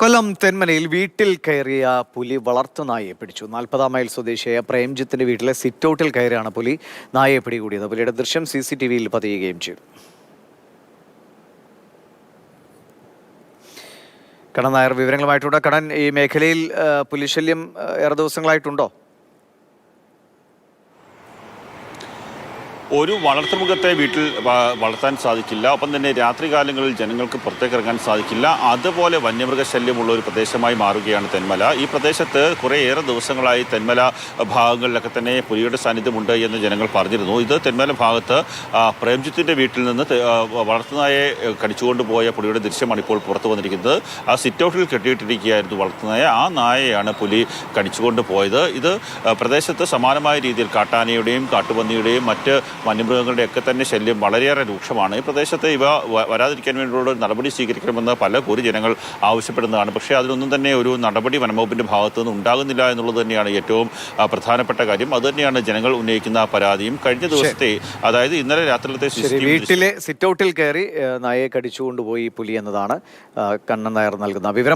കൊല്ലം തെന്മനയിൽ വീട്ടിൽ കയറിയ പുലി വളർത്തു നായയെ പിടിച്ചു. നാൽപ്പതാം മൈൽ സ്വദേശിയായ പ്രേംജിത്തിന്റെ വീട്ടിലെ സിറ്റൗട്ടിൽ കയറിയാണ് പുലി നായയെ പിടികൂടിയത്. പുലിയുടെ ദൃശ്യം സി സി ടി വിയിൽ പതിയുകയും ചെയ്തു. കടൻ നായർ വിവരങ്ങളുമായിട്ടുണ്ട്. കടൻ ഈ മേഖലയിൽ പുലിശല്യം ഏറെ ദിവസങ്ങളായിട്ടുണ്ടോ? ഒരു വളർത്തുമൃഗത്തെ വീട്ടിൽ വളർത്താൻ സാധിക്കില്ല. ഒപ്പം തന്നെ രാത്രികാലങ്ങളിൽ ജനങ്ങൾക്ക് പുറത്തേക്ക് ഇറങ്ങാൻ സാധിക്കില്ല. അതുപോലെ വന്യമൃഗശല്യമുള്ള ഒരു പ്രദേശമായി മാറുകയാണ് തെന്മല. ഈ പ്രദേശത്ത് കുറേയേറെ ദിവസങ്ങളായി തെന്മല ഭാഗങ്ങളിലൊക്കെ തന്നെ പുലിയുടെ സാന്നിധ്യമുണ്ട് എന്ന് ജനങ്ങൾ പറഞ്ഞിരുന്നു. ഇത് തെന്മല ഭാഗത്ത് പ്രേംജിത്തിന്റെ വീട്ടിൽ നിന്ന് വളർത്തുനായെ ഏ, കടിച്ചുകൊണ്ട് പോയ പുലിയുടെ ദൃശ്യമാണ് ഇപ്പോൾ പുറത്തു വന്നിരിക്കുന്നത്. ആ സിറ്റ് ഔട്ടിൽ കെട്ടിയിട്ടിരിക്കുകയായിരുന്നു വളർത്തുനായ. ആ നായയാണ് പുലി കടിച്ചുകൊണ്ട് പോയത്. ഇത് പ്രദേശത്ത് സമാനമായ രീതിയിൽ കാട്ടാനയുടെയും കാട്ടുപന്നിയുടെയും മറ്റ് വന്യമൃഗങ്ങളുടെയൊക്കെ തന്നെ ശല്യം വളരെയേറെ രൂക്ഷമാണ്. ഈ പ്രദേശത്ത് ഇവ വരാതിരിക്കാൻ വേണ്ടിയുള്ള നടപടി സ്വീകരിക്കണമെന്ന് പല കോരി ജനങ്ങൾ ആവശ്യപ്പെടുന്നതാണ്. പക്ഷേ അതിലൊന്നും തന്നെ ഒരു നടപടി വനംവകുപ്പിന്റെ ഭാഗത്തു നിന്ന് ഉണ്ടാകുന്നില്ല എന്നുള്ളത് തന്നെയാണ് ഏറ്റവും പ്രധാനപ്പെട്ട കാര്യം. അതുതന്നെയാണ് ജനങ്ങൾ ഉന്നയിക്കുന്ന പരാതിയും. കഴിഞ്ഞ ദിവസത്തെ അതായത് ഇന്നലെ രാത്രിയിലത്തെ വീട്ടിലെ സിറ്റൗട്ടിൽ കയറി നായയെ കടിച്ചുകൊണ്ടുപോയി പുലി എന്നതാണ് കണ്ണൻ നായർ നൽകുന്ന വിവരം.